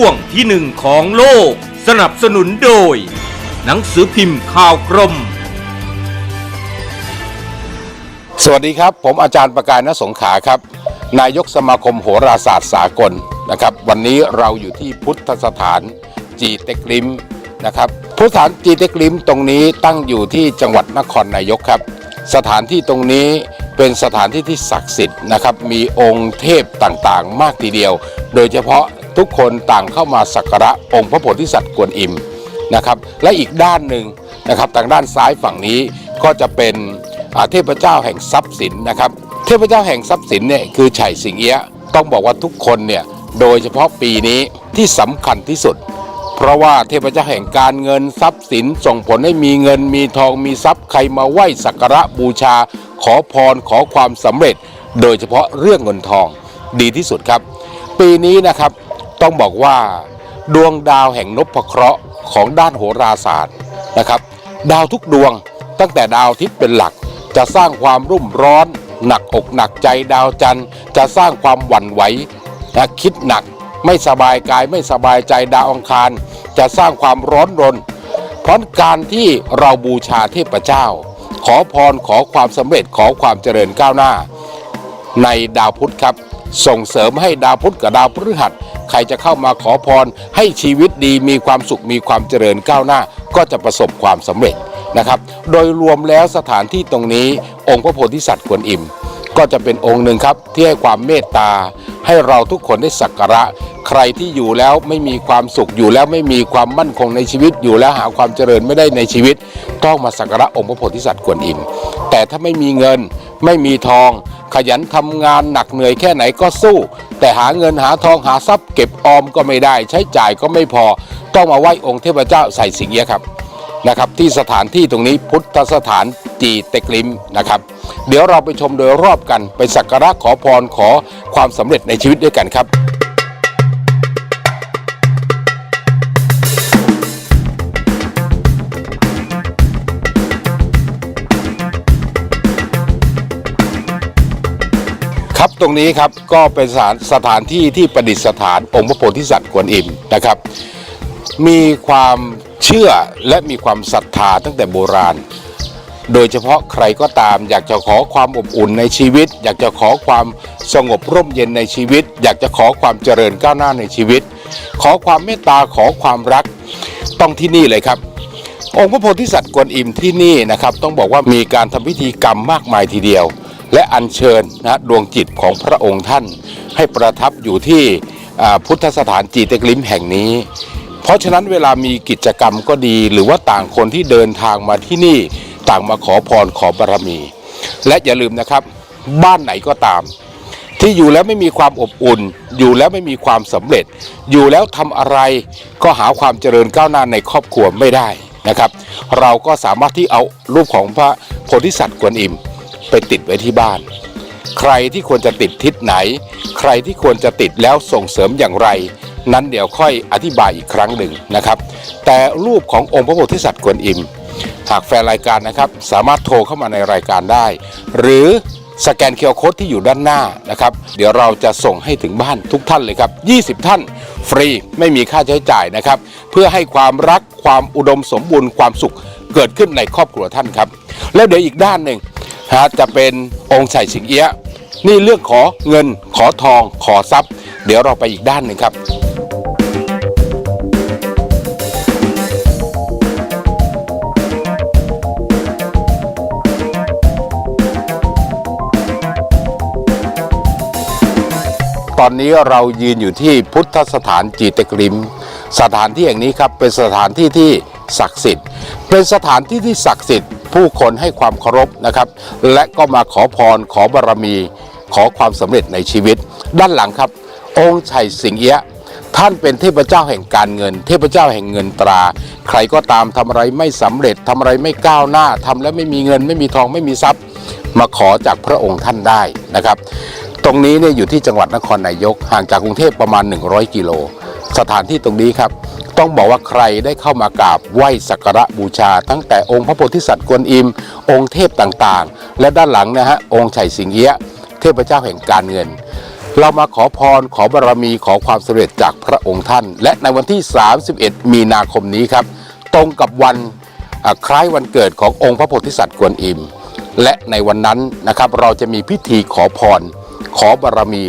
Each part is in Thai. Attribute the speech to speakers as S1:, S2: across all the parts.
S1: ช่วงที่หนึ่งของโลก สนับสนุนโดย หนังสือพิมพ์ข่าวกรม
S2: สวัสดีครับ ผมอาจารย์ประกายณสงขาครับ นายกสมาคมโหราศาสตร์สากลนะครับ วันนี้เราอยู่ที่พุทธสถานจีเต็กลิมนะครับพุทธสถานจีเต็กลิมตรงนี้ตั้งอยู่ที่จังหวัดนครนายกครับ สถานที่ตรงนี้เป็นสถานที่ที่ศักดิ์สิทธิ์นะครับ มีองค์เทพต่างๆ มากทีเดียว โดยเฉพาะ ทุกคนต่างเข้ามาสักการะองค์พระโพธิสัตว์กวนอิมนะครับ และอีกด้านหนึ่งนะครับทางด้านซ้ายฝั่งนี้ก็จะเป็นเทพเจ้าแห่งทรัพย์สินนะครับ เทพเจ้าแห่งทรัพย์สินเนี่ยคือไฉสิงเอี้ยะต้องบอกว่าทุกคนเนี่ยโดยเฉพาะปีนี้ที่สำคัญที่สุด เพราะว่าเทพเจ้าแห่งการเงินทรัพย์สิน ส่งผลให้มีเงินมีทองมีทรัพย์ใครมาไหว้สักการะบูชา ขอพรขอความสำเร็จ โดยเฉพาะเรื่องเงินทองดีที่สุดครับ ปีนี้นะครับ ต้องบอกว่าดวงดาวแห่งนพเคราะห์ของด้านโหราศาสตร์นะครับ ดาวทุกดวงตั้งแต่ดาวอาทิตย์เป็นหลัก จะสร้างความรุ่มร้อน หนักอกหนักใจดาวจันทร์ จะสร้างความหวั่นไหวนะคิดหนักไม่สบายกายไม่สบายใจดาวอังคาร จะสร้างความร้อนรน เพราะการที่เราบูชาเทพเจ้า ขอพรขอความสำเร็จขอความเจริญก้าวหน้า ในดาวพุธครับ ส่งเสริมให้ดาวพุธกับดาวพฤหัส ใครจะเข้ามาขอพรให้ชีวิตดีมีความสุขมีความเจริญก้าวหน้า ก็จะประสบความสำเร็จนะครับ โดยรวมแล้วสถานที่ตรงนี้องค์พระโพธิสัตว์กวนอิม ก็จะเป็นองค์หนึ่งครับที่ให้ความเมตตา ให้เราทุกคนได้สักการะ ใครที่อยู่แล้วไม่มีความสุขอยู่แล้วไม่มีความมั่นคงในชีวิตอยู่แล้วหาความเจริญไม่ได้ในชีวิต ต้องมาสักการะองค์พระโพธิสัตว์กวนอิม แต่ถ้าไม่มีเงินไม่มีทองขยันทำงานหนักเหนื่อยแค่ไหนก็สู้ แต่หาเงินหาทองหาทรัพย์เก็บออมก็ไม่ได้ ใช้จ่ายก็ไม่พอ ต้องมาไหว้องค์เทพเจ้าใส่สิงเอี้ยะครับนะครับที่สถานที่ตรงนี้พุทธสถานจีเตกลิมนะครับเดี๋ยวเราไปชมโดยรอบกันไปสักการะขอพรขอความสำเร็จในชีวิตด้วยกันครับ ครับตรงนี้ครับก็เป็นสถานสถานที่ที่ประดิษฐานองค์พระโพธิสัตว์กวนอิมนะครับ มีความเชื่อและมีความศรัทธาตั้งแต่โบราณ โดยเฉพาะใครก็ตามอยากจะขอความอบอุ่นในชีวิต อยากจะขอความสงบร่มเย็นในชีวิต อยากจะขอความเจริญก้าวหน้าในชีวิต ขอความเมตตาขอความรักต้องที่นี่เลยครับองค์พระโพธิสัตว์กวนอิมที่นี่นะครับ ต้องบอกว่ามีการทำพิธีกรรมมากมายทีเดียว และอัญเชิญนะดวงจิตของพระองค์ท่าน ให้ประทับอยู่ที่พุทธสถานจีเตกลิมแห่งนี้ เพราะฉะนั้นเวลามีกิจกรรมก็ดี หรือว่าต่างคนที่เดินทางมาที่นี่ต่างมาขอพรขอบารมี และอย่าลืมนะครับ บ้านไหนก็ตาม ที่อยู่แล้วไม่มีความอบอุ่น อยู่แล้วไม่มีความสำเร็จ อยู่แล้วทำอะไรก็หาความเจริญก้าวหน้าในครอบครัวไม่ได้นะครับ เราก็สามารถที่เอารูปของพระโพธิสัตว์กวนอิม ไปติดไว้ที่บ้าน ใครที่ควรจะติดทิศไหน ใครที่ควรจะติดแล้วส่งเสริมอย่างไร นั้นเดี๋ยวค่อยอธิบายอีกครั้งหนึ่งนะครับ แต่รูปขององค์พระโพธิสัตว์กวนอิม หากแฟนรายการนะครับสามารถโทรเข้ามาในรายการได้ หรือสแกนเคอร์โคดที่อยู่ด้านหน้านะครับ เดี๋ยวเราจะส่งให้ถึงบ้านทุกท่านเลยครับ 20 ท่าน ฟรีไม่มีค่าใช้จ่ายนะครับ เพื่อให้ความรักความอุดมสมบูรณ์ความสุขเกิดขึ้นในครอบครัวท่านครับ แล้วเดี๋ยวอีกด้านหนึ่ง ฮะจะเป็นองค์ใส่สิงเอี้ยะนี่เรื่องขอเงินขอทองขอทรัพย์ เดี๋ยวเราไปอีกด้านหนึ่งครับตอนนี้เรายืนอยู่ที่พุทธสถานจีเตกริม สถานที่แห่งนี้ครับเป็นสถานที่ที่ศักดิ์สิทธิ์ เป็นสถานที่ที่ศักดิ์สิทธิ์ ผู้คนให้ความเคารพนะครับ และก็มาขอพรขอบารมีขอความสำเร็จในชีวิต ด้านหลังครับ องค์ชัยสิงเอี้ยะท่านเป็นเทพเจ้าแห่งการเงิน เทพเจ้าแห่งเงินตรา ใครก็ตามทำอะไรไม่สำเร็จทำอะไรไม่ก้าวหน้าทำแล้วไม่มีเงินไม่มีทองไม่มีทรัพย์ มาขอจากพระองค์ท่านได้นะครับ ตรงนี้เนี่ยอยู่ที่จังหวัดนครนายกห่างจากกรุงเทพประมาณ 100 กิโล สถานที่ตรงนี้ครับ ต้องบอกว่าใครได้เข้ามากราบไหว้สักการะบูชา ตั้งแต่องค์พระโพธิสัตว์กวนอิม องค์เทพต่างๆ และด้านหลังนะฮะองค์ไฉสิงเอี้ยะเทพเจ้าแห่งการเงิน เรามาขอพรขอบารมีขอความสำเร็จจากพระองค์ท่าน และในวันที่ 31 มีนาคมนี้ครับ ตรงกับวันคล้ายวันเกิดขององค์พระโพธิสัตว์กวนอิม และในวันนั้นนะครับเราจะมีพิธีขอพรขอบารมี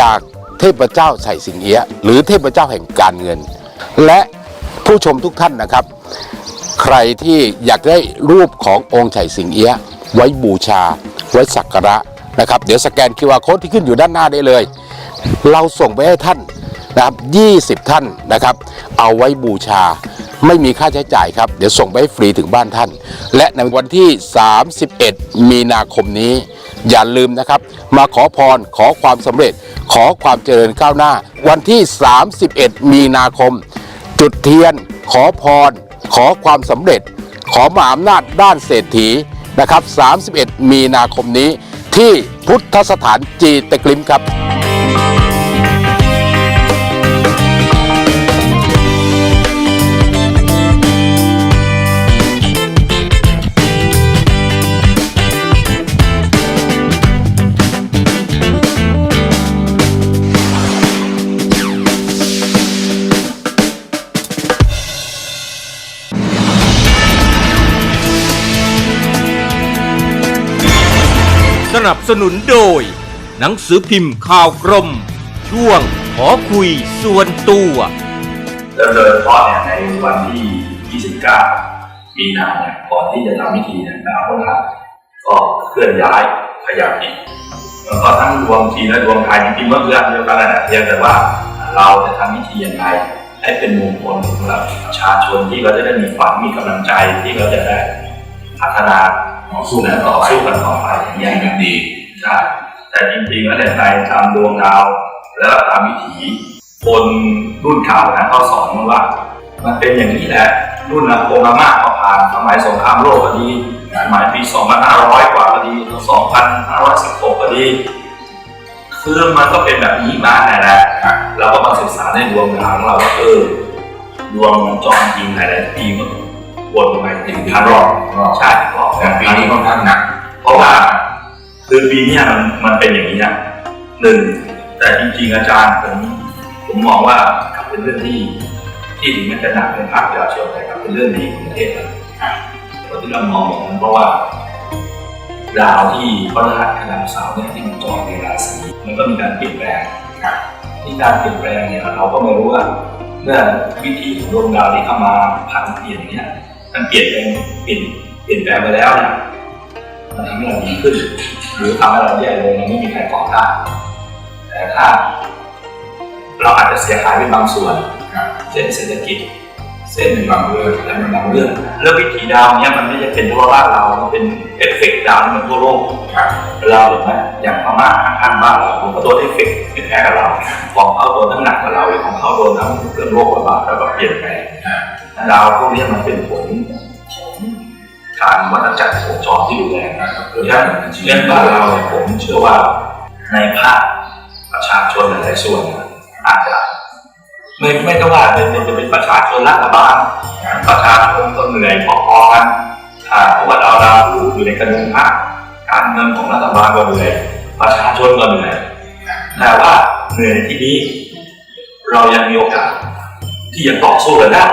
S2: จาก เทพเจ้าไฉสิงเอียะหรือเทพเจ้าแห่งการเงิน และผู้ชมทุกท่านนะครับ ใครที่อยากได้รูปขององค์ไฉสิงเอียะไว้บูชา ไว้สักการะนะครับ เดี๋ยวสแกน QR Code ที่ขึ้นอยู่ด้านหน้าได้เลย เราส่งไปให้ท่านนะครับ 20 ท่านนะครับ เอาไว้บูชาไม่มีค่าใช้จ่ายครับ เดี๋ยวส่งไปให้ฟรีถึงบ้านท่าน และในวันที่ 31 มีนาคมนี้ อย่าลืมนะครับ มาขอพรขอความสำเร็จ ขอความเจริญก้าวหน้า วันที่ 31 มีนาคม จุดเทียน ขอพร ขอความสำเร็จ ขอมหาอำนาจด้านเศรษฐีนะครับ 31 มีนาคมนี้ที่พุทธสถานจีตะกลิมครับ
S1: นับสนุนโดย หนังสือพิมพ์ข่าวกรม ช่วงขอคุยส่วนตัว
S3: เริ่มโดยเฉพาะเนี่ยในวันที่ 29 มีนาเนี่ยก่อนที่จะทำพิธีเนี่ยดาวพฤหัสก็เคลื่อนย้ายขยับอีกแล้วก็ทั้งดวงจีนและดวงไทยจริงๆว่าเพื่อนเดียวกันแหละเพียงแต่ว่าเราจะทำพิธียังไงให้เป็นมงคลสำหรับประชาชนที่เราจะได้มีความมีกำลังใจที่เราจะได้พัฒนา สู้กันต่อสู้กันต่อไปอย่างนี้ยดีใช่แต่จริงๆแล้วเนี่ยในตามดวงดาวแล้วตามวิถีคนรุ่นเก่านะเขาสอนมาว่า มันเป็นอย่างนี้แหละรุ่นอาโกงอาม่าก็ผ่านสมัยสงครามโลกก็ดีสมัยปี 2500 กว่าก็ดี 2516 ก็ดีคือมันก็เป็นแบบนี้มาแหละเราก็มาศึกษาในดวงดาวของเราว่าเออดวงมันจรจริงหลายๆปีมัน วนไปถึงพันรอบใช่รอบ
S2: แต่ปีนี้ค่อนข้างหนัก
S3: เพราะว่าคือปีเนี้ยมันมันเป็นอย่างนี้นะหนึ่งแต่จริงๆอาจารย์ผมผมมองว่าเป็นเรื่องที่ที่ถึงแม้จะหนักเป็นภาคประชาชนแต่ก็เป็นเรื่องดีของประเทศนะเพราะที่เรามองอย่างนั้นเพราะว่าดาวที่พระรหัสกับดาวเสาร์เนี่ยที่มันจรในราศีมันก็มีการเปลี่ยนแปลงนะที่การเปลี่ยนแปลงเนี่ยเราก็ไม่รู้ว่าเมื่อวิถีของดวงดาวที่เข้ามาผันเปลี่ยนเนี่ย มันเปลี่ยนแปลงเปลี่ยนเปลี่ยนแปลงไปแล้วเนี่ยมันทำให้เราดีขึ้น หรือทำให้เราแย่ลงมันไม่มีใครตอบได้แต่ถ้า เราอาจจะเสียหายเป็นบางส่วนเช่นเศรษฐกิจเส้นบางเรื่องและเป็นบางเรื่องเรื่องวิถีดาวเนี้ยมันไม่ใช่เป็นเพราะว่าบ้านเรามันเป็นเอฟเฟกต์ดาวที่มันทั่วโลกเราเห็นไหมอย่างพม่าข้างบ้านเราผมก็โดนเอฟเฟกต์ไม่แพ้กับเรา ของเขาโดนทั้งหนักกับเราของเขาโดนทั้งเรื่องโรคระบาดแล้วก็เปลี่ยนแปลง ดาวพวกนี้มันเป็นผลของการวัฏจักรโคจรที่รุนแรงนะครับเพราะฉะนั้นเรื่องบ้านเราเนี่ยผมเชื่อว่าในภาคประชาชนหลายส่วนอาจจะไม่ไม่ต้องว่าเป็นจะเป็นประชาชนรัฐบาลประชาชนก็เหนื่อยพอๆกันอ่าเพราะว่าดาวดาวหูอยู่ในกระดุมพระการเงินของรัฐบาลก็เหนื่อยประชาชนก็เหนื่อยแต่ว่าเหนื่อยที่นี้ เรายังมีโอกาสที่จะต่อสู้กันได้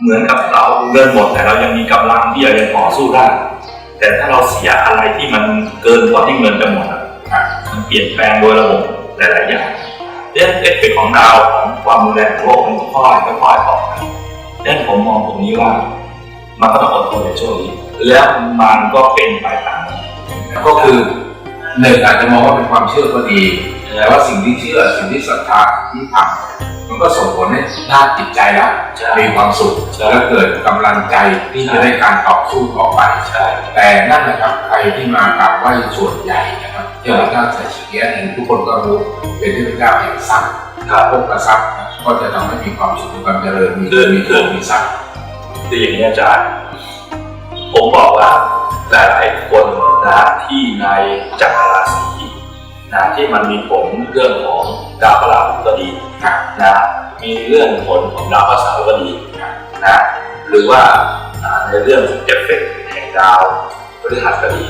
S3: เหมือนกับเราเงินหมดแต่เรายังมีกำลังที่จะยังต่อสู้ได้ แต่ถ้าเราเสียอะไรที่มันเกินกว่าที่เงินจะหมดอะมันเปลี่ยนแปลงโดยระบบหลายๆอย่างเรื่องเอฟเฟกต์ของดาวของความรุนแรงของโลกมันค่อยๆค่อยๆออกไปดังนั้นผมมองตรงนี้ว่า มันก็ต้องอดทนในช่วงนี้ แล้วมันก็เป็นไปตาม
S4: ก็คือหนึ่งอาจจะมองว่าเป็นความเชื่อก็ดี แต่ว่าสิ่งที่เชื่อสิ่งที่ศรัทธาที่ทำมันก็ส่งผลให้ด้านจิตใจแล้ว
S3: ใช่
S4: มีความสุข
S3: ใช่
S4: และเกิดกำลังใจที่จะได้การต่อสู้ต่อไป
S3: ใช่
S4: แต่นั่นนะครับใครที่มากราบไหว้ส่วนใหญ่นะครับเทพเจ้าใส่เสียเนี่ยทุกคนก็รู้เป็นเทพเจ้าแห่งทรัพย์
S3: ครับ
S4: พวกกระทรัพย์ก็จะทำให้มีความสุขมีความเจริญมีเงินมีทองมีทรัพย์
S3: คืออย่างนี้อาจารย์ ผมบอกว่าหลายๆคนนะที่ในจักรราศี นะที่มันมีผลเรื่องของดาวพฤหัสก็ดี
S4: ครับ
S3: นะมีเรื่องผลของดาวพระเสาร์ก็ดีนะหรือว่าอ่าในเรื่องเอฟเฟกต์แห่งดาวพฤหัสก็ดี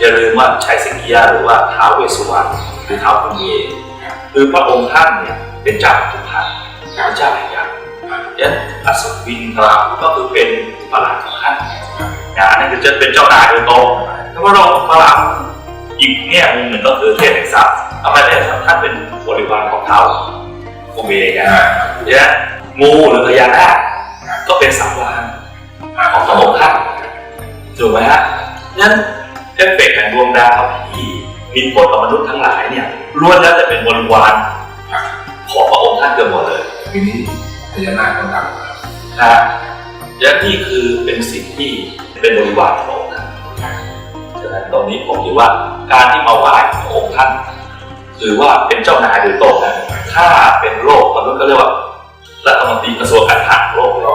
S3: อย่าลืมว่าชัยสิงเกียหรือว่าท้าวเวสสุวรรณหรือท้าวคุณเยคือพระองค์ท่านเนี่ยเป็นเจ้าทุกท่านพระเจ้าแห่งยักษ์ยันอัศวินกลางก็คือเป็นประหลาดของท่านนะนั่นคือจะเป็นเจ้านายโดยตรงถ้าว่าเราประหลาด อีกเนี่ยมุมหนึ่งก็คือเทพแห่งทรัพย์ทำไมเทพแห่งทรัพย์ท่านเป็นบริวารของเท้าโอเมกันเนี่ยงูหรือพญานาคก็เป็นสังวานของพระองค์ท่านถูกไหมฮะนั้นเอฟเฟกต์แห่งดวงดาวที่มีผลต่อมนุษย์ทั้งหลายเนี่ยล้วนแล้วแต่เป็นบริวารของพระองค์ท่านเกือบหมดเลย
S4: ปีนี้พญานาคก็ดัง
S3: นะฮะและนี่คือเป็นสิ่งที่เป็นบริวารของพระองค์ท่าน ตรงนี้ผมคิดว่าการที่มาไหว้พระองค์ท่านถือว่าเป็นเจ้านายโดยตรงนะถ้าเป็นโลกมนุษย์ก็เรียกว่ารัฐมนตรีกระทรวงการคลังโลก
S4: ก็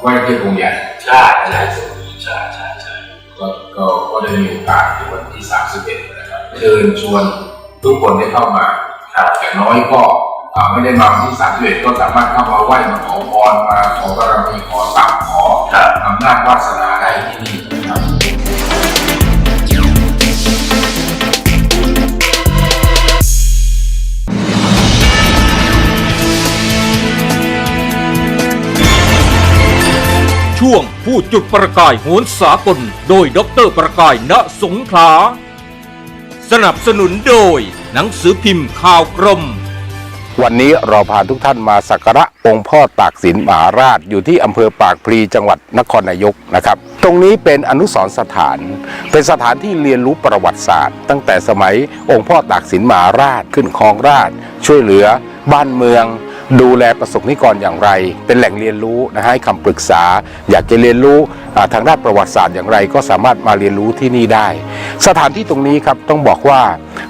S4: ไหว้เทพองค์ใหญ่
S3: ใช่ใช่ใช่ใช่ใช่
S4: ก็ก็ก็ได้มีโอกาสในวันที่ 31 นะครับเชิญชวนทุกคนได้เข้ามาครับอย่างน้อยก็อ่าไม่ได้มาวันที่31ก็สามารถเข้ามาไหว้มาขอพรมาขอบารมีขอทรัพย์ขอ
S3: ครับ
S4: อำนาจวาสนาได้ที่นี่นะครับ
S1: ผู้จุดประกายโหนสากล โดยดรประกายณสงขลา สนับสนุนโดย หนังสือพิมพ์ข่าวกรม
S2: วันนี้เราพาทุกท่านมาสักการะองค์พ่อตากสินมหาราชอยู่ที่อำเภอปากพลีจังหวัดนครนายกนะครับ ตรงนี้เป็นอนุสรณ์สถาน เป็นสถานที่เรียนรู้ประวัติศาสตร์ ตั้งแต่สมัยองค์พ่อตากสินมหาราชขึ้นครองราชช่วยเหลือ บ้านเมือง ดูแลประสบนิกรอย่างไร เป็นแหล่งเรียนรู้นะฮะให้คำปรึกษา อยากจะเรียนรู้ทางด้านประวัติศาสตร์อย่างไร ก็สามารถมาเรียนรู้ที่นี่ได้ สถานที่ตรงนี้ครับต้องบอกว่า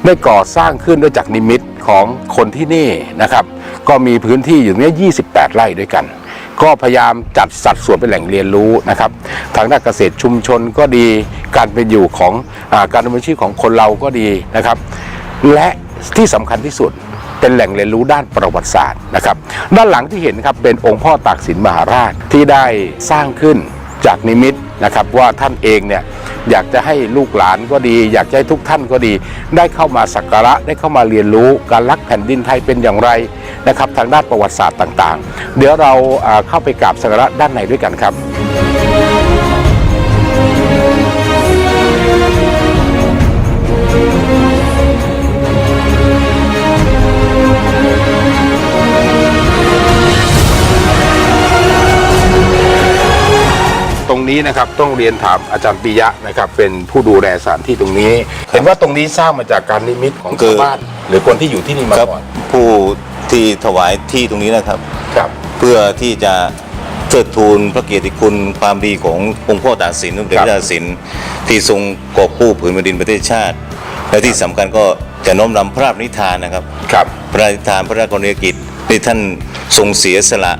S2: ได้ก่อสร้างขึ้นด้วยจากนิมิตของคนที่นี่นะครับ ก็มีพื้นที่อยู่เนี้ย28 ไร่ด้วยกันก็พยายามจัดสัดส่วนเป็นแหล่งเรียนรู้นะครับ ทางด้านเกษตรชุมชนก็ดี การเป็นอยู่ของอการดำเนินชีวิตของคนเราก็ดีนะครับ และที่สำคัญที่สุด เป็นแหล่งเรียนรู้ด้านประวัติศาสตร์นะครับ ด้านหลังที่เห็นครับเป็นองค์พ่อตากสินมหาราชที่ได้สร้างขึ้นจากนิมิตนะครับว่าท่านเองเนี่ยอยากจะให้ลูกหลานก็ดี อยากจะให้ทุกท่านก็ดี ได้เข้ามาสักการะได้เข้ามาเรียนรู้การรักแผ่นดินไทยเป็นอย่างไรนะครับทางด้านประวัติศาสตร์ต่างๆ เดี๋ยวเราอ่าเข้าไปกราบสักการะด้านในด้วยกันครับ รงนี้นะครับต้องเรียนถามอาจารย์ปิยะนะครับเป็นผู้ดูแลสถานที่ตรงนี้ เห็นว่าตรงนี้สร้างมาจากการนิมิตของ
S5: คื
S2: ชาว
S5: อ
S2: บ้านหรือคนที่อยู่ที่นี่มา
S5: ครับ
S2: ก่อน
S5: ผู้ที่ถวายที่ตรงนี้นะครับ
S2: ครับ
S5: เพื่อที่จะเทิดทูนพระเกียรติคุณความดีขององค์พ่อตากสินสมเด็จ
S2: ค
S5: พ
S2: รับ
S5: ระเจ้าตากสินที่ทรงกอบกู้ผืนแผ่นดินประเทศชาติ และที่สำคัญก็จะน้อมนำพระราชนิทานนะครับ
S2: ครับ
S5: พระราชนิทานพระราชกรณียกิจที่ท่านทรงเสียสละ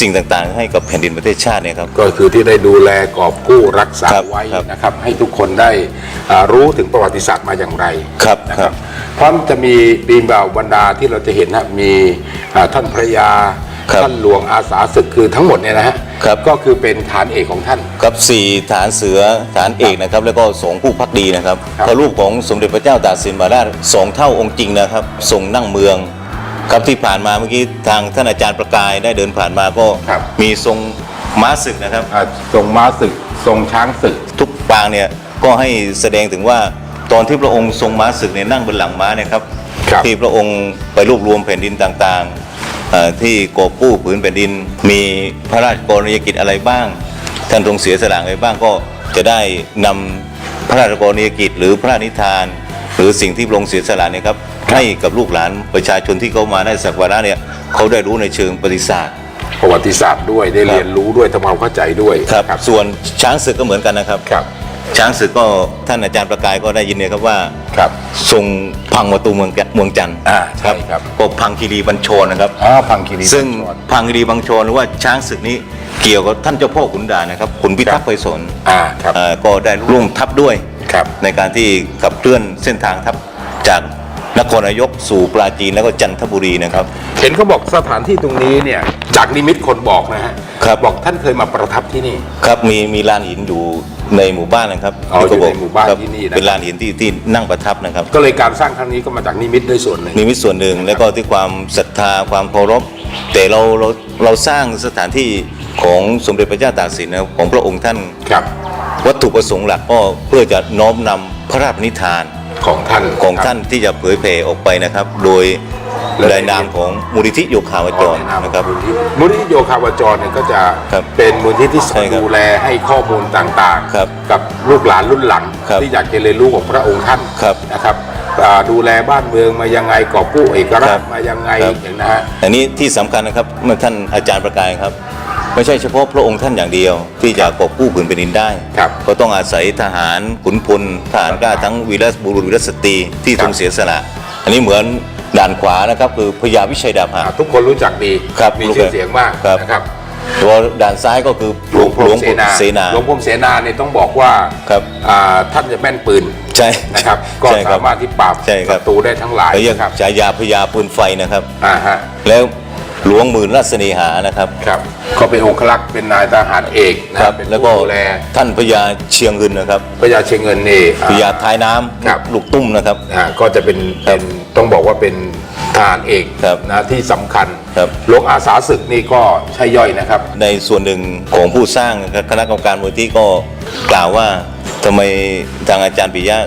S5: สิ่งต่างๆ ให้กับแผ่นดินประเทศชาติเนี่ยครับ
S2: ก็คือที่ได้ดูแลกอบกู้รักษา
S5: ครับ
S2: ไว้
S5: ครับ
S2: นะครับ ให้ทุกคนได้อ่ารู้ถึงประวัติศาสตร์มาอย่างไร
S5: ครับ
S2: นะ
S5: ค
S2: ค
S5: รั
S2: รับบเพราะมันจะมีปีนบ่าวบรรดาที่เราจะเห็นนะมีอ่าท่านพระยา
S5: ครับ
S2: ท่านหลวงอาสาศึกคือทั้งหมดเนี่ยนะฮะ
S5: ครับ
S2: ก็คือเป็นฐานเอกของท่าน
S5: ครับสี่ฐานเสือฐานเอกนะครับแล้วก็สองผู้พักดีนะครับ
S2: ครับ
S5: พระรูปของสมเด็จพระเจ้าตากสินมหาราชสองเท่าองค์จริงนะครับทรงนั่งเมือง ครับที่ผ่านมาเมื่อกี้ทางท่านอาจารย์ประกายได้เดินผ่านมาก็
S2: ครับ
S5: มีทรงม้าศึกนะครับ
S2: อ่าทรงม้าศึกทรงช้างศึก
S5: ทุกปางเนี่ยก็ให้แสดงถึงว่าตอนที่พระองค์ทรงม้าศึกเนี่ยนั่งบนหลังม้าเนี่ยครับ
S2: ครับ
S5: ที่พระองค์ไปรวบรวมแผ่นดินต่างๆเอ่อที่กอบกู้ผืนแผ่นดิน มีพระราชกรณียกิจอะไรบ้าง ท่านทรงเสียสละอะไรบ้างก็จะได้นำพระราชกรณียกิจหรือพระราชนิทาน หรือสิ่งที่พระองค์เสียสละเนี่ยครับให้กับลูกหลานประชาชนที่เขามาได้สักการะเนี่ยเขาได้รู้ในเชิงประวัติศาสตร์
S2: ประวัติศาสตร์ด้วยได้
S5: ครับ
S2: เรียนรู้ด้วยทำความเข้าใจด้วย
S5: ครับส่วนช้างศึกก็เหมือนกันนะครับ
S2: ครับ
S5: ช้างศึกก็ท่านอาจารย์ประกายก็ได้ยินเนี่ยครับว่า
S2: ครับ
S5: ทรงพังประตูเมืองแกเมืองจันทร์
S2: อ่าใช่ครับ
S5: ก็พังคีรีบัญชรนะครับ
S2: อ๋อพังคีรี
S5: ซึ่ง
S2: บัญชร
S5: พังคีรีบัญชรหรือว่าช้างศึกนี้เกี่ยวกับท่านเจ้าพ่อขุนด่านนะครับขุนพิทักษ์ไพศาล
S2: อ่าครับ
S5: เอ่อก็ได้ร่วมทัพด้วย
S2: ครับ
S5: ในการที่ขับเคลื่อนเส้นทางทัพจากนครนายกสู่ปราจีนแล้วก็จันทบุรีนะครับ
S2: เห็นเขาบอกสถานที่ตรงนี้เนี่ยจากนิมิตคนบอกนะฮะ
S5: ครับ
S2: บอกท่านเคยมาประทับที่นี่
S5: ครับมีมีลานหินอยู่ในหมู่บ้านนะครับ
S2: อ๋อ
S5: ที่เข
S2: อยู่ในหมู่บ้าน
S5: ครับ
S2: ที่นี่นะ
S5: เป็นลานหินที่ที่นั่งประทับนะครับ
S2: ก็เลยการสร้างครั้งนี้ก็มาจากนิมิตด้วยส่วนหนึ่ง
S5: นิมิตส่วนหนึ่งแล้วก็ที่ความศรัทธาความเคารพ แต่เราเราเราสร้างสถานที่ของสมเด็จพระเจ้าตากสินนะครับของพระองค์ท่าน
S2: ครับ
S5: วัตถุประสงค์หลักก็เพื่อจะน้อมนำพระราชนิทาน
S2: ของท่าน
S5: ของท่านที่จะเผยแผ่ออกไปนะครับ โดยในนามของมูลนิธิโยคาวจรนะครับ
S2: มูลนิธิโยคาวจรเนี่ยก็จะ
S5: ครับ
S2: เป็นมูลนิธิที่
S5: ใช่ครับ
S2: ดูแลให้ข้อมูลต่าง
S5: ครับ
S2: กับลูกหลานรุ่นหลัง
S5: ครับ
S2: ที่อยากจะเรียนรู้ของพระองค์ท่าน
S5: ครับ
S2: นะครับอ่าดูแลบ้านเมืองมายังไงกอบกู้เอกรา
S5: ครั
S2: ช
S5: บ
S2: มายังไง
S5: ครับ
S2: อย่างนะฮะ
S5: อันนี้ที่สำคัญนะครับเมื่อท่านอาจารย์ประกายครับ ไม่ใช่เฉพาะพระองค์ท่านอย่างเดียว ที่จะกอบกู้ผืนแผ่นดินได้
S2: ครับ
S5: ก็ต้องอาศัยทหารขุนพลทหารกล้าทั้งวีรบุรุษวีรสตรีที่
S2: ครับ
S5: ทรงเสียสละ อันนี้เหมือนด่านขวานะครับคือพญาวิชัยดาบหัก
S2: อ่าทุกคนรู้จักดี
S5: ครับ
S2: มีชื่อเสียงมาก
S5: ครับ
S2: นะครับ
S5: ตัวด่านซ้ายก็คือ
S2: หลวงพรหมเสนา
S5: เสนา
S2: หลวงพรหมเสนาเนี่ยต้องบอกว่า
S5: ครับ
S2: อ่าท่านจะแม่นปืน
S5: ใช่
S2: นะครับ ก็
S5: ใช่ค
S2: สา
S5: รับ
S2: มารถที่ปราบ
S5: ใช่ครับ
S2: ศัตรูได้ทั้งหลาย
S5: เขาเรียก
S2: นะครับ
S5: ฉายาพญาปืนไฟนะครับ
S2: อ่าฮะ
S5: แล้ว หลวงหมื่นราชเสน่หานะครับ
S2: ครับ ก็เป็นองครักษ์เป็นนายทหารเอกนะ
S5: ค
S2: ค
S5: รั
S2: รั
S5: บบ
S2: เป็น
S5: แล้ว
S2: ผู้
S5: ก็
S2: ดูแล
S5: ท่านพญาเชียงรึนนะครับ
S2: พญาเชียงเงินนี่
S5: พญาท้ายน้ำ
S2: ครับ
S5: ลูกตุ้มนะครับ
S2: อ่าก็จะเป็น
S5: ครั
S2: เป็
S5: บ
S2: นต้องบอกว่าเป็นทหารเอก
S5: ครับ
S2: นะที่สำคัญ
S5: ครับ
S2: หลวงอาสาศึกนี่ก็ใช่ย่อยนะครับ
S5: ในส่วนหนึ่งของผู้สร้างคณะกรรมการมูลที่ก็กล่าวว่าทำไมทางอาจารย์ปิยะ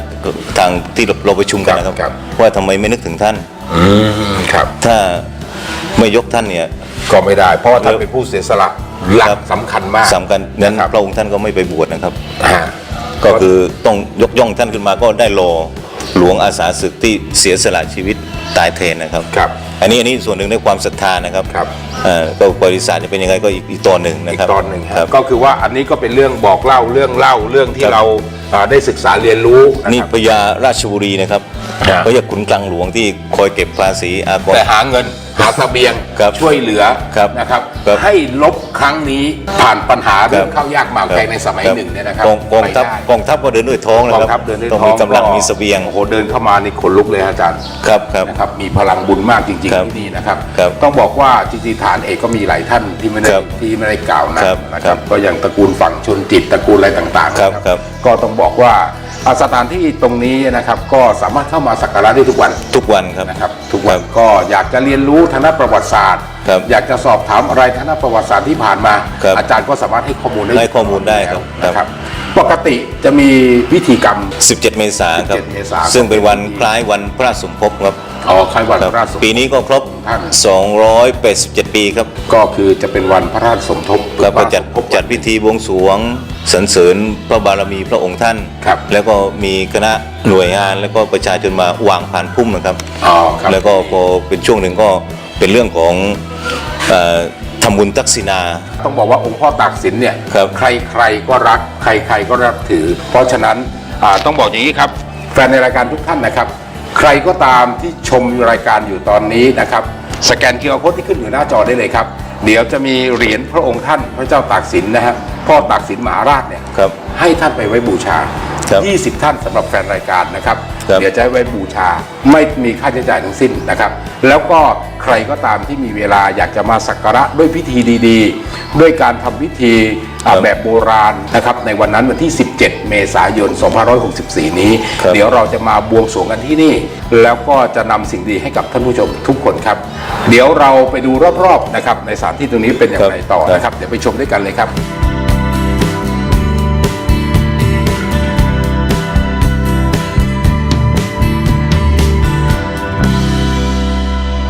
S5: ทางที่เราประชุมกันนะครับ
S2: ครับ
S5: ว่าทำไมไม่นึกถึงท่าน
S2: อืมครับ
S5: ถ้า ไม่ยกท่านเนี่ย
S2: ก็ไม่ได้ เพราะว่าท่าน
S5: แล้ว
S2: เป็นผู้เสียสละหลั
S5: ครั
S2: ก
S5: บ
S2: สำคัญมาก
S5: สำคัญนั้น
S2: นะครับ
S5: พระองค์ท่านก็ไม่ไปบวชนะครับ
S2: อ่า
S5: ก็คือต้องยกย่องท่านขึ้นมาก็ได้รอหลวงอาสาศึกที่เสียสละชีวิตตายแทนนะครับ
S2: ครับ
S5: อันนี้อันนี้ส่วนหนึ่งในความศรัทธานะครับ
S2: ครับ
S5: เอ่อก็บริษัทจะเป็นยังไงก็อีกอีกตอนหนึ่งนะ
S2: อีก
S5: ครับ
S2: ตอนหนึ่ง
S5: ค
S2: ค
S5: รั
S2: รั
S5: บบ
S2: ก็คือว่าอันนี้ก็เป็นเรื่องบอกเล่าเรื่องเล่าเรื่องที่
S5: ครับ
S2: เราอ่าได้ศึกษาเรียนรู้นะ
S5: นี่
S2: ครับ
S5: พญาราชบุรีนะครับ
S2: ครับ
S5: พญาขุนกลางหลวงที่คอยเก็บภาษีอากร
S2: แต่หาเงิน หาเสบียง
S5: ครับ
S2: ช่วยเหลือ
S5: ครับ
S2: นะครับ
S5: ครับ
S2: ให้ลบครั้งนี้ผ่านปัญหาเรื่อง
S5: ครับ
S2: ข้าวยากหมากแพงในสมัย
S5: ครับ
S2: หนึ่งเนี่ยนะครับ
S5: กองกองทัพ
S2: ไปได้
S5: กองทัพก็เดินด้วยท้องนะ
S2: กอ
S5: ค
S2: ง
S5: รับ
S2: ทัพเดินด้วย
S5: ต้อง
S2: ท้อ
S5: มี
S2: ง
S5: กำลังมีเสบียง
S2: โอ้โหเดินเข้ามานี่ขนลุกเลยฮะอาจารย์
S5: ครับครับ
S2: นะครับ มีพลังบุญมากจริง
S5: ครับ
S2: ๆที่นี่นะครับ
S5: ครับ
S2: ต้องบอกว่าจริงๆฐานเอกก็มีหลายท่านที่ไม่ได้
S5: ครับ
S2: ที่ไม่ได้กล่าวนะครับนะค
S5: ครั
S2: รับบก็อย่างตระกูลฝั่งชนจิตตระกูลอะไรต่างๆ
S5: ครับ
S2: นะครับ ก็ต้องบอกว่าอ่าสถานที่ตรงนี้นะครับ ก็สามารถเข้ามาสักการะได้ทุกวัน
S5: ทุกวันครับ
S2: นะครับทุกวันก็อยากจะเรียนรู้ทางด้านประวัติศาสตร์
S5: ครับ
S2: อยากจะสอบถามอะไรทางด้านประวัติศาสตร์ที่ผ่านมา
S5: ครับ
S2: อาจารย์ก็สามารถให้ข้อมูลได้
S5: ให้ข้อมูลได้ครับ
S2: นะครับ ปกติจะมีพิธีกรรม
S5: 17 เมษายนครับ
S2: 17เมษายน
S5: ซึ่งเป็นวันคล้ายวันพระสมภพครับ
S2: อ๋อคล้ายวัน
S5: ครับ
S2: พระราชสมภพ
S5: ปีนี้ก็ครบ
S2: ท่าน
S5: 287 ปีครับ
S2: ก็คือจะเป็นวันพระราชสมทบ
S5: ครับก็จัด
S2: พบ
S5: จัดพิธีบวงสรวงสรรเสริญพระบารมีพระองค์ท่าน
S2: ครับ
S5: แล้วก็มีคณะหน่วยงานแล้วก็ประชาชนมาวางพานพุ่มนะครับ
S2: อ๋อครับ
S5: แล้วก็พอเป็นช่วงหนึ่งก็เป็นเรื่องของเอ่อทำบุญตักษินา
S2: ต้องบอกว่าองค์พ่อตากสินเนี่ย
S5: ครับ
S2: ใครใครก็รัก ใครใครก็รับถือ เพราะฉะนั้นอ่าต้องบอกอย่างนี้ครับ แฟนในรายการทุกท่านนะครับ ใครก็ตามที่ชมรายการอยู่ตอนนี้นะครับ สแกนเคอร์โค้ดที่ขึ้นอยู่หน้าจอได้เลยครับ เดี๋ยวจะมีเหรียญพระองค์ท่านพระเจ้าตากสินนะฮะพ่อตากสินมหาราชเนี่ย
S5: ครับ
S2: ให้ท่านไปไว้บูชา
S5: ครับ
S2: 20 ท่านสำหรับแฟนรายการนะครับ
S5: ครับ
S2: เดี๋ยวจะให้ไว้บูชาไม่มีค่าใช้จ่ายทั้งสิ้นนะครับ แล้วก็ใครก็ตามที่มีเวลาอยากจะมาสักการะด้วยพิธีดีๆ ด้วยการทำพิธีอ่าแบบโบราณนะครับ ในวันนั้นวันที่ 17 เมษายน 2564 นี้
S5: ครับ
S2: เดี๋ยวเราจะมาบวงสรวงกันที่นี่ แล้วก็จะนำสิ่งดีให้กับท่านผู้ชมทุกคนครับ เดี๋ยวเราไปดูรอบๆนะครับในสถานที่ตรงนี้เป็นอย่างไรต่อนะครับ เดี๋ยวไปชมด้วยกันเลยครับ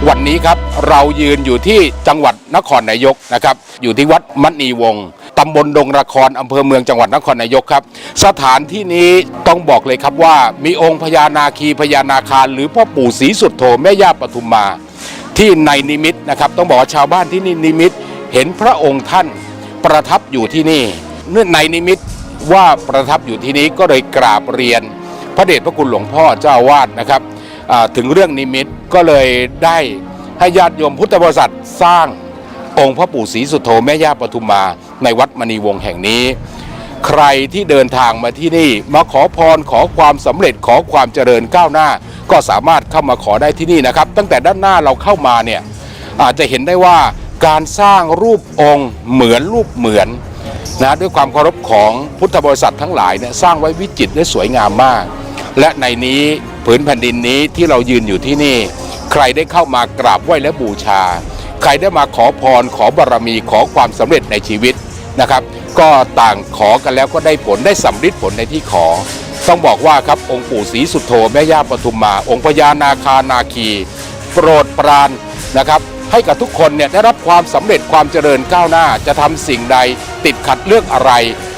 S2: วันนี้ครับเรายืนอยู่ที่จังหวัดนครนายกนะครับ อยู่ที่วัดมณีวงศ์ตำบลดงละครอำเภอเมืองจังหวัดนครนายกครับ สถานที่นี้ต้องบอกเลยครับว่า มีองค์พญานาคีพญานาคารหรือพ่อปู่ศรีสุดโธแม่ย่าปทุมมา ที่ในนิมิตนะครับ ต้องบอกว่าชาวบ้านที่นี่นิมิต เห็นพระองค์ท่านประทับอยู่ที่นี่เนื่องในนิมิตว่าประทับอยู่ที่นี้ก็เลยกราบเรียน พระเดชพระคุณหลวงพ่อเจ้าวาสนะครับถึงเรื่องนิมิต ก็เลยได้ให้ญาติโยมพุทธบริษัทสร้างองค์พระปู่ศรีสุโธแม่ย่าปทุมมาในวัดมณีวงศ์แห่งนี้ ใครที่เดินทางมาที่นี่มาขอพรขอความสำเร็จขอความเจริญก้าวหน้า ก็สามารถเข้ามาขอได้ที่นี่นะครับ ตั้งแต่ด้านหน้าเราเข้ามาเนี่ยอาจจะเห็นได้ว่าการสร้างรูปองค์เหมือนรูปเหมือนนะด้วยความเคารพของพุทธบริษัททั้งหลายเนี่ยสร้างไว้วิจิตรและสวยงามมาก และในนี้ ผืนแผ่นดินนี้ที่เรายืนอยู่ที่นี่ ใครได้เข้ามากราบไหว้และบูชา ใครได้มาขอพรขอบารมีขอความสำเร็จในชีวิตนะครับ ก็ต่างขอกันแล้วก็ได้ผลได้สำฤทธิ์ผลในที่ขอ ต้องบอกว่าครับองค์ปู่ศรีสุโธแม่ย่าปทุมมา องค์พญานาคานาคี โปรดปรานนะครับให้กับทุกคนเนี่ยได้รับความสำเร็จความเจริญก้าวหน้า จะทำสิ่งใดติดขัดเรื่องอะไร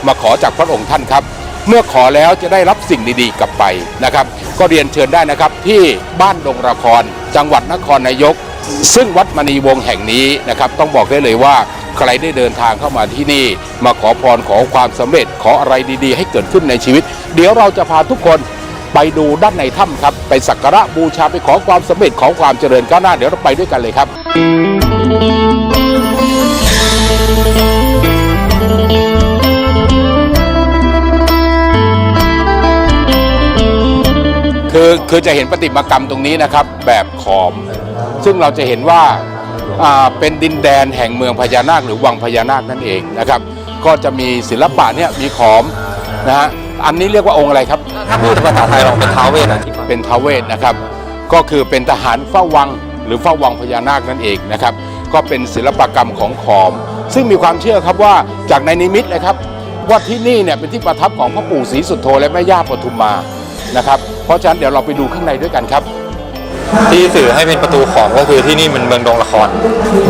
S2: มาขอจากพระองค์ท่านครับ เมื่อขอแล้วจะได้รับสิ่งดีๆกลับไปนะครับ ก็เรียนเชิญได้นะครับที่บ้านดงละคร จังหวัดนครนายก ซึ่งวัดมณีวงศ์แห่งนี้นะครับ ต้องบอกได้เลยว่าใครได้เดินทางเข้ามาที่นี่ มาขอพรขอความสำเร็จขออะไรดีๆ ให้เกิดขึ้นในชีวิต เดี๋ยวเราจะพาทุกคนไปดูด้านในถ้ำครับ ไปสักการะบูชาไปขอความสำเร็จขอความเจริญก้าวหน้าเดี๋ยวเราไปด้วยกันเลยครับ คือคือจะเห็นประติมากรรมตรงนี้นะครับแบบขอม ซึ่งเราจะเห็นว่าอ่าเป็นดินแดนแห่งเมืองพญานาคหรือวังพญานาคนั่นเองนะครับ ก็จะมีศิลปะเนี่ยมีขอมนะฮะอันนี้เรียกว่าองค์อะไรครับ
S6: ถ้าพูดภาษาไทยเราเป็นท้าวเวสนะที่
S2: เป็นทาวเวศนะครับ ก็คือเป็นทหารเฝ้าวัง หรือเฝ้าวังพญานาคนั่นเองนะครับ ก็เป็นศิลปกรรมของขอม ซึ่งมีความเชื่อครับว่าจากในนิมิตเลยครับว่าที่นี่เนี่ยเป็นที่ประทับของพ่อปู่ศรีสุโธและแม่ย่าปทุมมา นะครับ เพราะฉะนั้นเดี๋ยวเราไปดูข้างในด้วยกันครับ
S6: ที่สื่อให้เป็นประตูขอมก็คือที่นี่มันเมืองดงละคร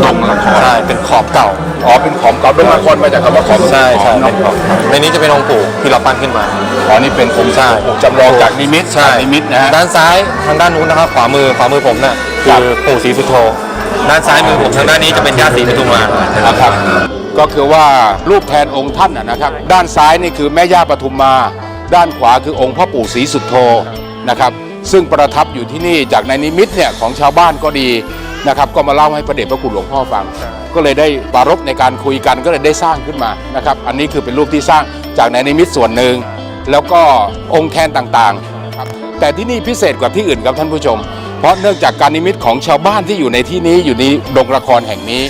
S2: ดงละคร
S6: ใช่เป็นขอบเก่า
S2: อ๋อเป็นขอมเก่าดงละครมาจากคำว่าขอม
S6: ใช่ใช่
S2: เนาะ
S6: เป็นขอบในนี้จะเป็นองค์ปู่ที่เราปั้นขึ้นมา
S2: อ๋อนี่เป็นองค์
S6: ใช่
S2: จำลองจากนิมิต
S6: ใช่
S2: จากนิมิตนะฮะ
S6: ด้านซ้ายทางด้านนู้นนะครับขวามือขวามือผมน่ะ
S2: ครั
S6: คื
S2: บ
S6: อปู่ศรีสุโธด้านซ้ายมือผมทางด้านนี้จะเป็นย่าศรีปทุมมา
S2: นะครับก็คือว่ารูปแทนองค์ท่านนะนะครับ ด้านซ้ายนี่คือแม่ย่าปทุมมา ด้านขวาคือองค์พ่อปู่ศรีสุโธนะครับ ซึ่งประทับอยู่ที่นี่จากในนิมิตเนี่ยของชาวบ้านก็ดีนะครับก็มาเล่าให้พระเดชพระคุณหลวงพ่อฟัง ก็เลยได้ปรารภในการคุยกันก็เลยได้สร้างขึ้นมานะครับอันนี้คือเป็นรูปที่สร้างจากในนิมิตส่วนหนึ่งแล้วก็องค์แทนต่างๆครับแต่ที่นี่พิเศษกว่าที่อื่นครับท่านผู้ชม เพราะเนื่องจากการนิมิตของชาวบ้านที่อยู่ในที่นี้อยู่ในดงละครแห่งนี้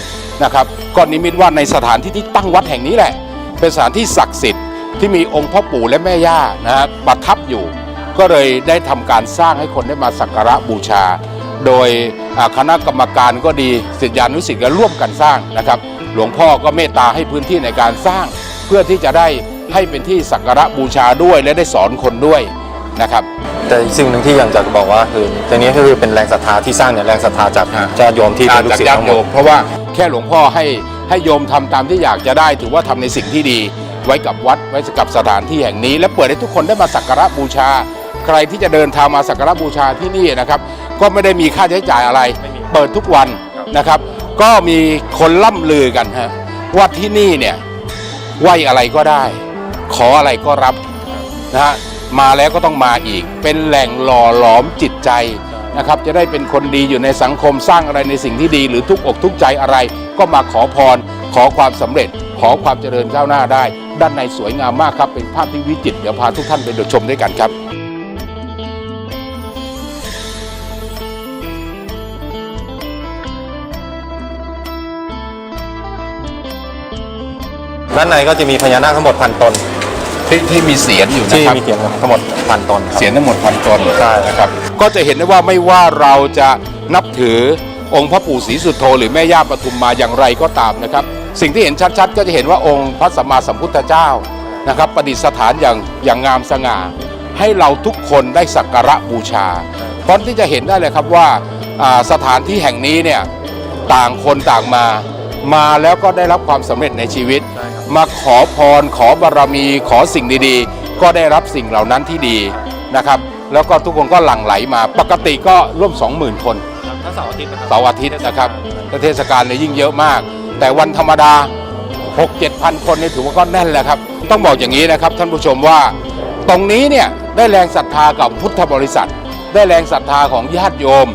S2: นะครับก็นิมิตว่าในสถานที่ที่ตั้งวัดแห่งนี้แหละ เป็นสถานที่ศักดิ์สิทธิ์ ที่มีองค์พ่อปู่และแม่ย่านะฮะประทับอยู่ ก็เลยได้ทำการสร้างให้คนได้มาสักการะบูชา โดยอ่าคณะกรรมการก็ดีศิษยานุศิษย์ก็ร่วมกันสร้างนะครับ หลวงพ่อก็เมตตาให้พื้นที่ในการสร้าง เพื่อที่จะได้ให้เป็นที่สักการะบูชาด้วยและได้สอนคนด้วยนะครับ
S6: แต่อีกสิ่งหนึ่งที่อยากจะบอกว่าคือตรงนี้ก็คือเป็นแรงศรัทธาที่สร้างเนี่ยแรงศรัทธาจาก
S2: ฮะ
S6: ญาติโยมที่เป็นลูก
S2: จาก
S6: ศิษย์
S2: ญา
S6: ทั้
S2: ติ
S6: งห
S2: โย
S6: มด
S2: มเพราะว่าแค่หลวงพ่อให้ให้โยมทำตามที่อยากจะได้ ถือว่าทำในสิ่งที่ดี ไว้กับวัดไว้กับสถานที่แห่งนี้ และเปิดให้ทุกคนได้มาสักการะบูชา ใครที่จะเดินทางมาสักการะบูชาที่นี่นะครับ ก็ไม่ได้มีค่าใช้จ่ายอะไร เปิดทุกวันนะครับ ก็มีคนล่ำลือกันฮะว่าที่นี่เนี่ยไหวอะไรก็ได้ ขออะไรก็รับนะฮะมาแล้วก็ต้องมาอีก เป็นแหล่งหล่อหลอมจิตใจนะครับจะได้เป็นคนดีอยู่ในสังคมสร้างอะไรในสิ่งที่ดี หรือทุกอกทุกใจอะไร ก็มาขอพร ขอความสำเร็จ ขอความเจริญก้าวหน้าได้ ด้านในสวยงามมากครับ เป็นภาพที่วิจิตรเดี๋ยวพาทุกท่านไปดูชมด้วยกันครับ
S6: ด้านในก็จะมีพญานาคทั้งหมดพันตน
S2: ที่ที่มีเสียงอยู่นะ
S6: ที่
S2: ครับ
S6: มีเขียนทั้งหมดพันตนครับ
S2: เสียงทั้งหมดพันตน
S6: ใช่
S2: นะครับก็จะเห็นได้ว่าไม่ว่าเราจะนับถือองค์พระปู่ศรีสุโธหรือแม่ย่าปทุมมาอย่างไรก็ตามนะครับ สิ่งที่เห็นชัดๆ ก็จะเห็นว่าองค์พระสัมมาสัมพุทธเจ้านะครับประดิษฐานอย่างอย่างงามสง่า ให้เราทุกคนได้สักการะบูชา เพราะที่จะเห็นได้เลยครับว่าอ่าสถานที่แห่งนี้เนี่ยต่างคนต่างมา มาแล้วก็ได้รับความสำเร็จในชีวิต มาขอพรขอบารมีขอสิ่งดีๆ ก็ได้รับสิ่งเหล่านั้นที่ดีนะครับ แล้วก็ทุกคนก็หลั่งไหลมา ปกติก็ร่วม 20,000 คน
S6: ทั้งเสาร์อาทิตย์นะครับ
S2: เสาร์อาทิตย์นะครับถ้าเทศกาลเนี่ยยิ่งเยอะมาก แต่วันธรรมดา 6 7พันคนนี่ถือว่าก็แน่นแล้วครับ ต้องบอกอย่างนี้นะครับท่านผู้ชมว่า ตรงนี้เนี่ยได้แรงศรัทธากับพุทธบริษัท ได้แรงศรัทธาของญาติโยม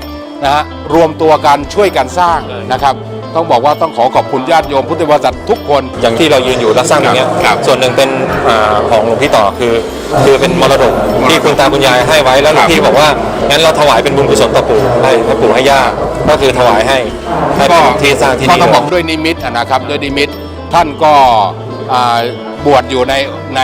S2: นะฮะรวมตัวกันช่วยกันสร้างนะครับ ต้องบอกว่าต้องขอขอบคุณญาติโยมพุทธบริษัททุกคน
S6: อย่างที่เรายืนอยู่และสร้างตรงเนี้ย
S2: ครับ
S6: ส่วนหนึ่งเป็นอาของหลวงพี่ต่อคือ คือเป็นมรดกที่คุณตาคุณยายให้ไว้แล้วหลวงพี่บอกว่างั้นเราถวายเป็นบุญกุศลต่อปู่ให้ให้ปู่ให้ย่าก็คือถวายให้ให้เป็นที่สร้างที่
S2: ก็
S6: นี่
S2: ต้องบอกด้วยนิมิตอะนะครับด้วยนิมิตท่านก็อ่าบวชอยู่ในใน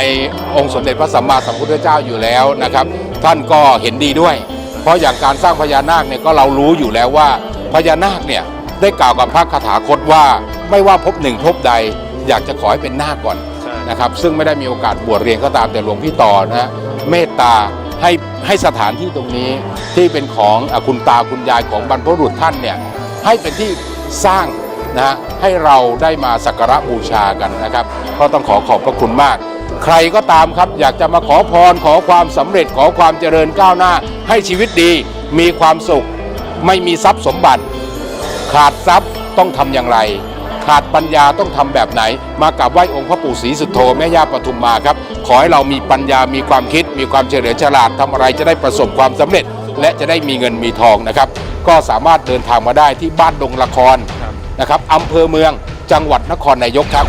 S2: องค์สมเด็จพระสัมมาสัมพุทธเจ้าอยู่แล้วนะครับ ท่านก็เห็นดีด้วย เพราะอย่างการสร้างพญานาคเนี่ยก็เรารู้อยู่แล้วว่าพญานาคเนี่ย ได้กล่าวกับพระคาถาคตว่าไม่ว่าภพหนึ่งภพใด อยากจะขอให้เป็นหน้าก่อนนะครับ ซึ่งไม่ได้มีโอกาสบวชเรียนก็ตามแต่หลวงพี่ต่อนะฮะเมตตาให้ให้สถานที่ตรงนี้ที่เป็นของอคุณตาคุณยายของบรรพบุรุษท่านเนี่ยให้เป็นที่สร้างนะฮะให้เราได้มาสักการะบูชากันนะครับ ก็ต้องขอขอบพระคุณมาก ใครก็ตามครับอยากจะมาขอพรขอความสำเร็จขอความเจริญก้าวหน้า ให้ชีวิตดีมีความสุข ไม่มีทรัพย์สมบัติ ขาดทรัพย์ต้องทำอย่างไร ขาดปัญญาต้องทำแบบไหน มากราบไหว้องค์พระปู่ศรีสุโธแม่ย่าปทุมมาครับ ขอให้เรามีปัญญามีความคิด มีความเฉลียวฉลาดทำอะไรจะได้ประสบความสำเร็จ และจะได้มีเงินมีทองนะครับ ก็สามารถเดินทางมาได้ที่บ้านดงละครนะครับอำเภอเมืองจังหวัดนครนายกครับ